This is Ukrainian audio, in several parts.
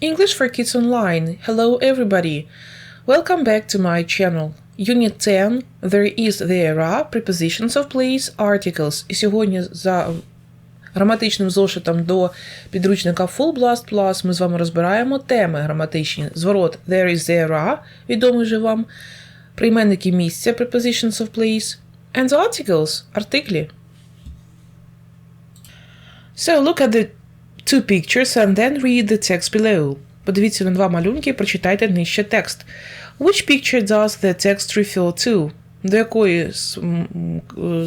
English for Kids Online. Hello, everybody. Welcome back to my channel. Unit 10. There is, there are, prepositions of place, articles. І сьогодні за граматичним зошитом до підручника Full Blast Plus ми з вами розбираємо теми граматичні. Зворот there is, there are, відомий же вам, прийменники місця, prepositions of place, and the articles, артиклі. So look at the two pictures and then read the text below. Подивіться на два малюнки і прочитайте нижче текст. Which picture does the text refer to? До якої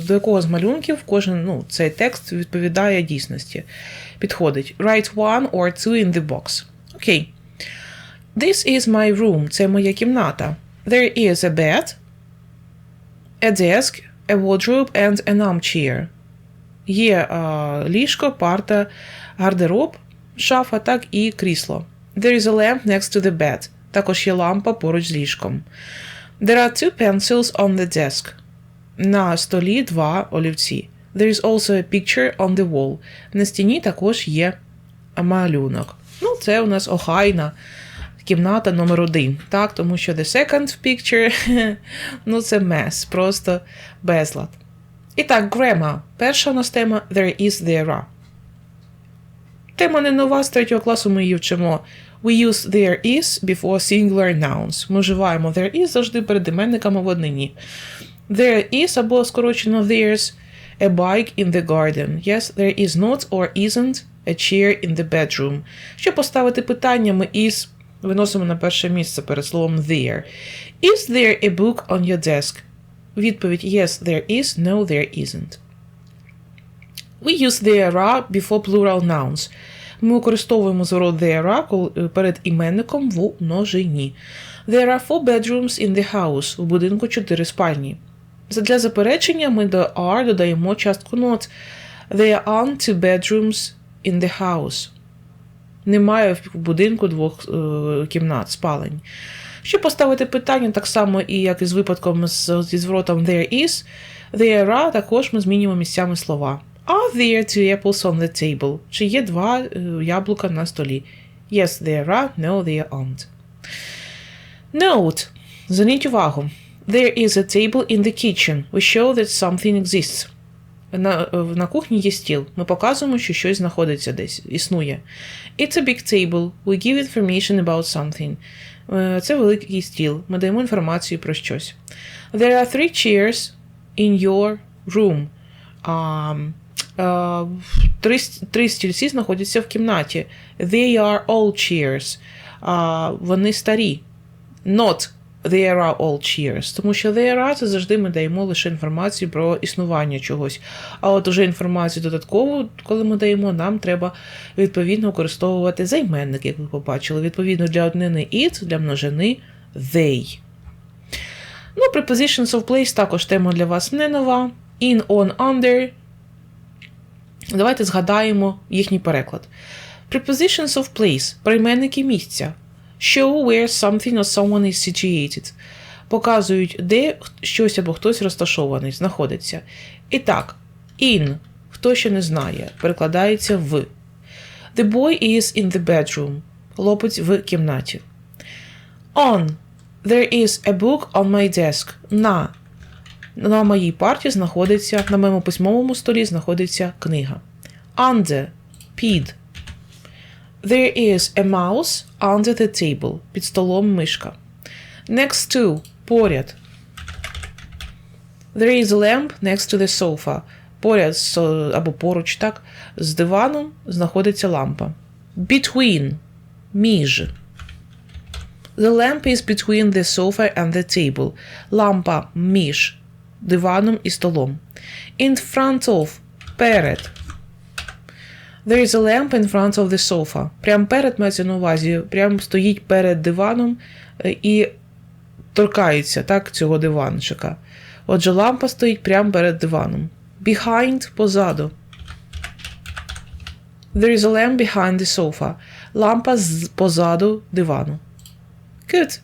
до якого з малюнків кожен ну, цей текст відповідає дійсності? Підходить. Write one or two in the box. Окей. Okay. This is my room. Це моя кімната. There is a bed, a desk, a wardrobe and an armchair. Є а, ліжко, парта, гардероб, шафа, так і крісло. There is a lamp next to the bed. Також є лампа поруч з ліжком. There are two pencils on the desk. На столі два олівці. There is also a picture on the wall. На стіні також є малюнок. Ну, це у нас охайна кімната номер один. Так, тому що the second picture, ну це mess, просто безлад. І так, grammar. Перша у нас тема there is, there are. Тема не нова з третього класу ми вчимо. We use there is before singular nouns. Ми вживаємо there is завжди перед іменниками в однині. There is або скорочено there's a bike in the garden. Yes, there is not or isn't a chair in the bedroom. Щоб поставити питання, ми is виносимо на перше місце перед словом there. Is there a book on your desk? Відповідь Yes, there is, no, there isn't. We use there are before plural nouns. Ми використовуємо зворот there are перед іменником в множині. There are four bedrooms in the house. У будинку чотири спальні. Для заперечення ми до are додаємо частку not. There aren't two bedrooms in the house. Немає в будинку двох е, кімнат, спалень. Щоб поставити питання, так само і як і з випадком з, зі зворотом there is, there are, також ми змінюємо місцями слова. Are there two apples on the table? Чи є два е, яблука на столі? Yes, there are. No, there aren't. Note. Зверніть увагу. There is a table in the kitchen. We show that something exists. На, е, на кухні є стіл. Ми показуємо, що щось знаходиться десь, існує. It's a big table. We give information about something. Е, Це великий стіл. Ми даємо інформацію про щось. There are three chairs in your room. Um, uh, три, три стільці знаходяться в кімнаті. They are all chairs. Uh, вони старі. Not there are all cheers. Тому що there are це завжди ми даємо лише інформацію про існування чогось. А от уже інформацію додаткову, коли ми даємо, нам треба відповідно використовувати займенник, як ви побачили. Відповідно для однини it, для множини they. Ну, prepositions of place також тема для вас не нова. In, on, under. Давайте згадаємо їхній переклад. Prepositions of place прийменники місця. Show where something or someone is situated. Показують, де щось або хтось розташований, знаходиться. І так, in, хто ще не знає, перекладається в. The boy is in the bedroom. Хлопець в кімнаті. On. There is a book on my desk. На. На моїй парті знаходиться, на моєму письмовому столі знаходиться книга. Under. Під. There is a mouse under the table. Під столом мишка. Next to. Поряд. There is a lamp next to the sofa. Поряд з, або поруч, так, з диваном знаходиться лампа. Between. Між. The lamp is between the sofa and the table. Лампа між диваном і столом. In front of. Перед. There is a lamp in front of the sofa. Прям перед мається на увазі, прям стоїть перед диваном е, і торкається так, цього диванчика. Отже, лампа стоїть прямо перед диваном. Behind позаду. There is a lamp behind the sofa. Лампа з позаду дивану. Good.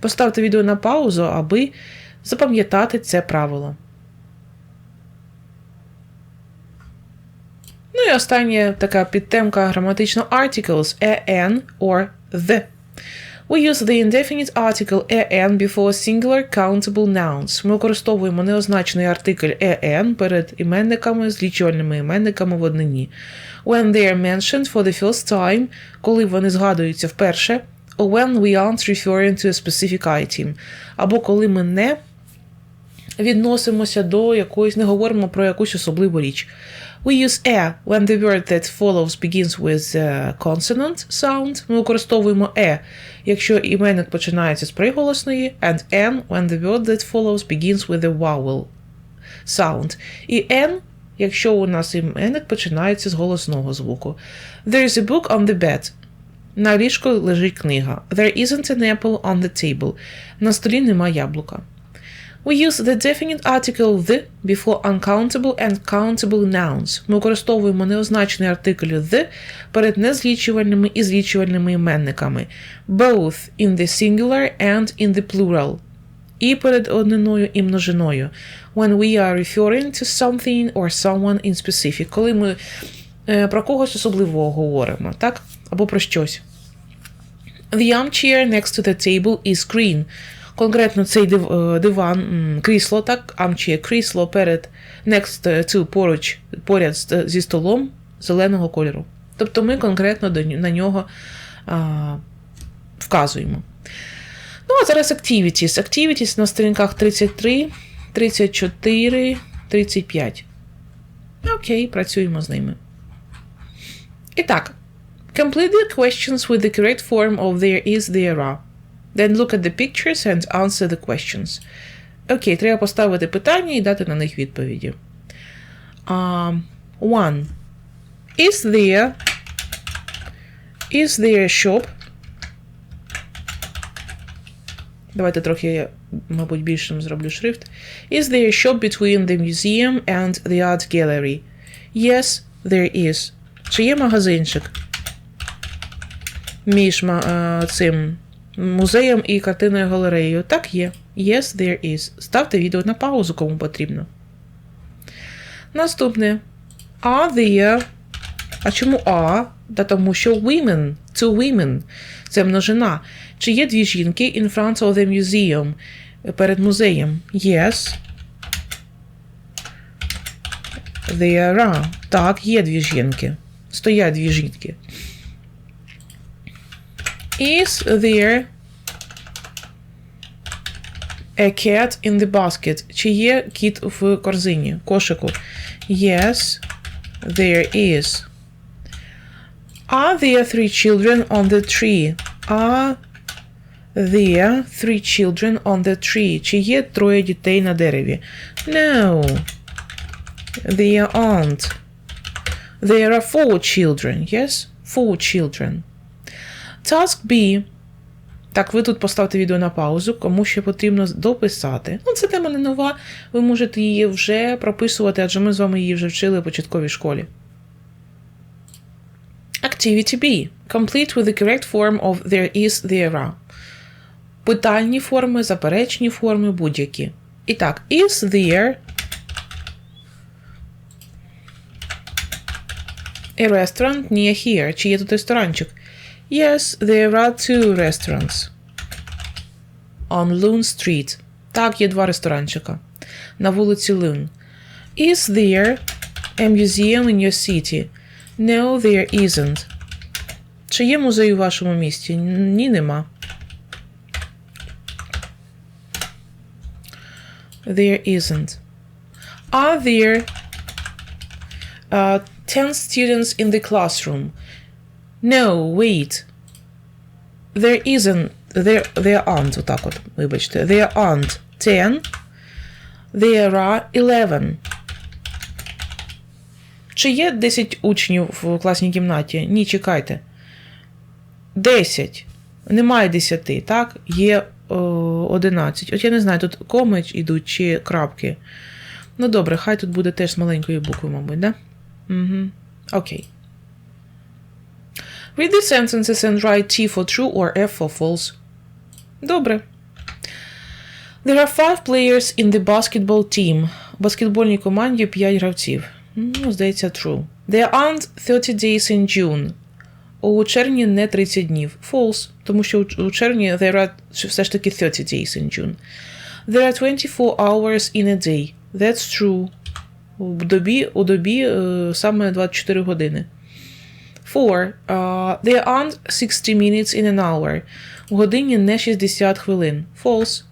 Поставте відео на паузу, аби запам'ятати це правило. Ну і остання така підтемка граматично articles an or the. We use the indefinite article an before singular countable nouns. Ми використовуємо неозначений артикль an перед іменниками, злічувальними іменниками в однині. When they are mentioned for the first time, коли вони згадуються вперше, or when we aren't referring to a specific item, або коли ми не відносимося до якоїсь, не говоримо про якусь особливу річ. We use a when the word that follows begins with a consonant sound. Ми використовуємо e, якщо іменник починається з приголосної, and n when the word that follows begins with a vowel sound. І n, якщо у нас іменник починається з голосного звуку. There is a book on the bed. На ліжку лежить книга. There isn't an apple on the table. На столі нема яблука. We use the definite article the before uncountable and countable nouns. Ми використовуємо неозначений артикль the перед незлічувальними і злічувальними іменниками, both in the singular and in the plural. І перед одниною і множиною. When we are referring to something or someone in specific. Коли ми е, про когось особливого говоримо, так? Або про щось. The armchair next to the table is green. Конкретно цей е, диван, крісло, так, armchair, крісло перед next to поруч, поряд зі столом зеленого кольору. Тобто ми конкретно на нього а, вказуємо. Ну, а зараз activities. Activities на сторінках 33, 34, 35. Окей, працюємо з ними. І так. Complete the questions with the correct form of there is, there are. Then look at the pictures and answer the questions. Окей, треба поставити питання і дати на них відповіді. Um, one. Is there Is there a shop? Давайте трохи я, мабуть, більшим зроблю шрифт. Is there a shop between the museum and the art gallery? Yes, there is. Чи є магазинчик між ма- е, цим Музеєм і картинною галереєю? Так є. Yes, there is. Ставте відео на паузу, кому потрібно. Наступне. Are there. А чому are? Та тому що women. Two women. Це множина. Чи є дві жінки in front of the museum? Перед музеєм? Yes. There are. Так, є дві жінки. Стоять дві жінки. Is there a cat in the basket? Чи є кіт в корзині, кошику? Yes, there is. Are there three children on the tree? Are there three children on the tree? Чи є троє дітей на дереві? No. There aren't. There are four children, yes? Four children. Task B. Так, ви тут поставте відео на паузу, кому ще потрібно дописати. Ну, це тема не нова. Ви можете її вже прописувати, адже ми з вами її вже вчили в початковій школі. Activity B. Complete with the correct form of there is, there. Питальні форми, заперечні форми, будь-які. І так, is there a restaurant near here? Чи є тут ресторанчик? Yes, there are two restaurants. On Loon Street. Так, є два ресторанчика. На вулиці Loon. Is there a museum in your city? No, there isn't. Чи є музей у вашому місті? Ні, нема. There isn't. Are there uh, 10 students in the classroom? No, wait. There isn't. There, there aren't. Отак от, вибачте. There aren't 10. There are 11. Чи є 10 учнів в класній кімнаті? Ні, чекайте. 10. Немає 10, так? Є о, 11. От я не знаю, тут коми йдуть чи крапки. Ну добре, хай тут буде теж з маленької букви, мабуть, да? Угу. Окей. Read the sentences and write T for true or F for false. Добре. There are five players in the basketball team. В баскетбольній команді 5 гравців. Ну, здається, true. There aren't 30 days in June. У червні не 30 днів. False. Тому що у- червні there are все ж таки 30 days in June. There are 24 hours in a day. That's true. У добі, у добі е, саме 24 години. Four. Uh, there aren't 60 minutes in an hour. У годині не 60 хвилин. False.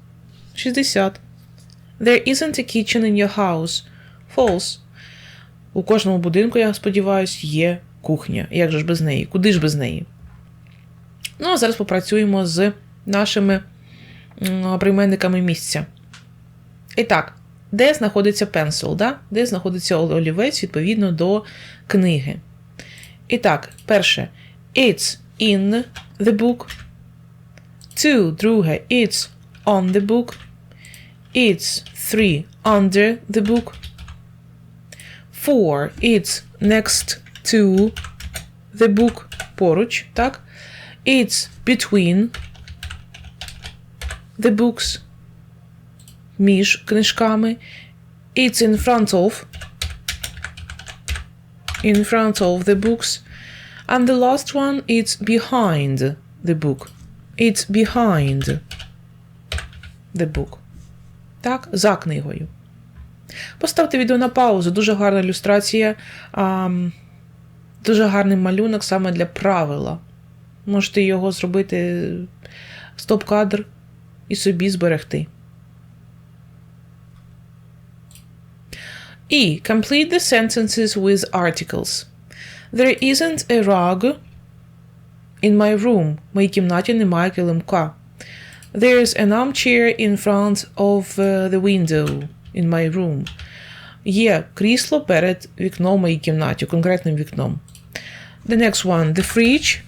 60. There isn't a kitchen in your house. False. У кожному будинку, я сподіваюся, є кухня. Як же ж без неї? Куди ж без неї? Ну, а зараз попрацюємо з нашими прийменниками місця. І так, де знаходиться pencil, да? де знаходиться олівець відповідно до книги. І так, перше. It's in the book. Two. Друге. It's on the book. It's three. Under the book. Four. It's next to the book. Поруч, так? It's between the books. Між книжками. It's in front of. In front of the books. And the last one, it's behind the book. It's behind the book. Так, за книгою. Поставте відео на паузу. Дуже гарна ілюстрація. А, дуже гарний малюнок саме для правила. Можете його зробити стоп-кадр і собі зберегти. E. Complete the sentences with articles. There isn't a rug in my room. В моїй кімнаті немає килимка. There's an armchair in front of uh, the window in my room. Є крісло перед вікном в моїй кімнаті, конкретним вікном. The next one. The fridge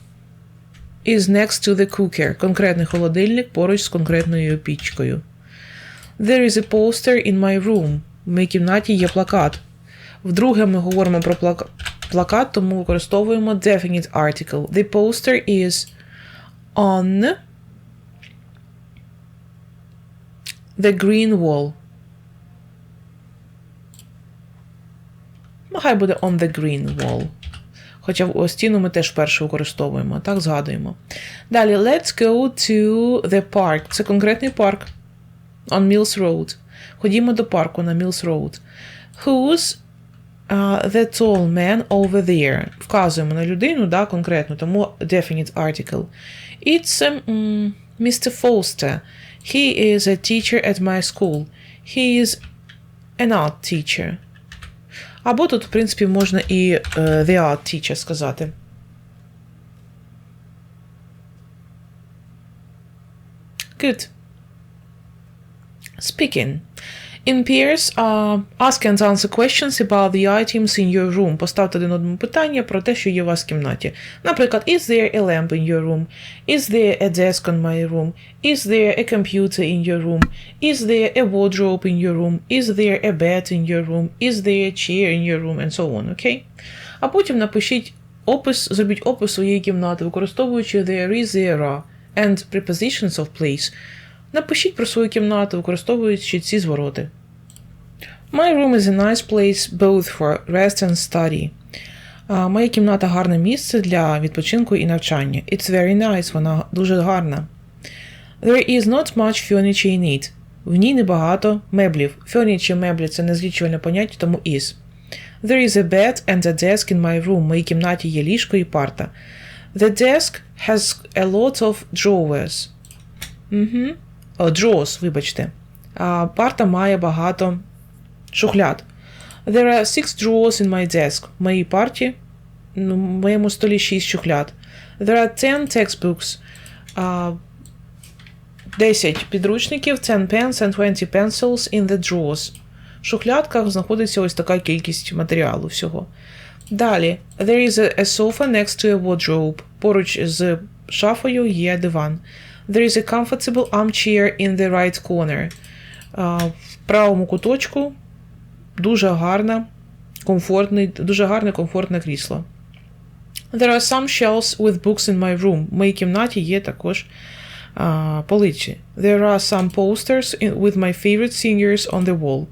is next to the cooker. Конкретний холодильник поруч з конкретною пічкою. There is a poster in my room. Моїй кімнаті є плакат. Вдруге ми говоримо про плака- плакат, тому використовуємо definite article. The poster is on the green wall. Ну, хай буде on the green wall. Хоча в стіну ми теж вперше використовуємо, так згадуємо. Далі, let's go to the park. Це конкретний парк. On Mills Road. Ходімо до парку на Mills Road. Who's uh, the tall man over there? Вказуємо на людину, да, конкретно, тому definite article. It's um, Mr. Foster. He is a teacher at my school. He is an art teacher. Або тут, в принципі, можна і е, the art teacher сказати. Good. Speaking. In pairs, uh, ask and answer questions about the items in your room. Поставте один одному питання про те, що є у вас в кімнаті. Наприклад, is there a lamp in your room? Is there a desk on my room? Is there a computer in your room? Is there a wardrobe in your room? Is there a bed in your room? Is there a chair in your room? And so on, окей? А потім напишіть опис, зробіть опис своєї кімнати, використовуючи there is, there are and prepositions of place. Напишіть про свою кімнату, використовуючи ці звороти. My room is a nice place both for rest and study. Моя кімната гарне місце для відпочинку і навчання. It's very nice, вона дуже гарна. There is not much furniture in it. В ній небагато меблів. Furniture, меблі це незлічувальне поняття, тому is. There is a bed and a desk in my room. В моїй кімнаті є ліжко і парта. The desk has a lot of drawers. Угу. О, drawers, вибачте. Парта має багато шухляд. There are six drawers in my desk. В моїй парті, ну, в моєму столі шість шухляд. There are 10 textbooks. А, 10 підручників, 10 pens and 20 pencils in the drawers. В шухлядках знаходиться ось така кількість матеріалу всього. Далі, there is a sofa next to a wardrobe. Поруч з шафою є диван. There is a comfortable armchair in the right corner. В правому куточку дуже гарна, комфортний, дуже гарне комфортне крісло. There are some shelves with books in my room. В моїй кімнаті є також а, полиці. There are some posters with my favorite singers on the wall.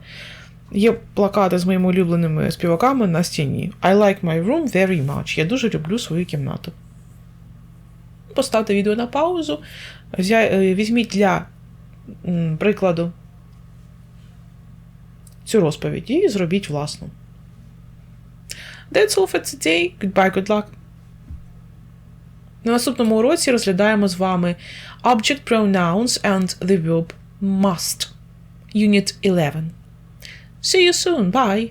Є плакати з моїми улюбленими співаками на стіні. I like my room very much. Я дуже люблю свою кімнату. Поставте відео на паузу. Е, Візьміть для прикладу цю розповідь і зробіть власну. That's all for today. Goodbye, good luck. На наступному уроці розглядаємо з вами Object Pronouns and the verb must. Unit 11. See you soon. Bye.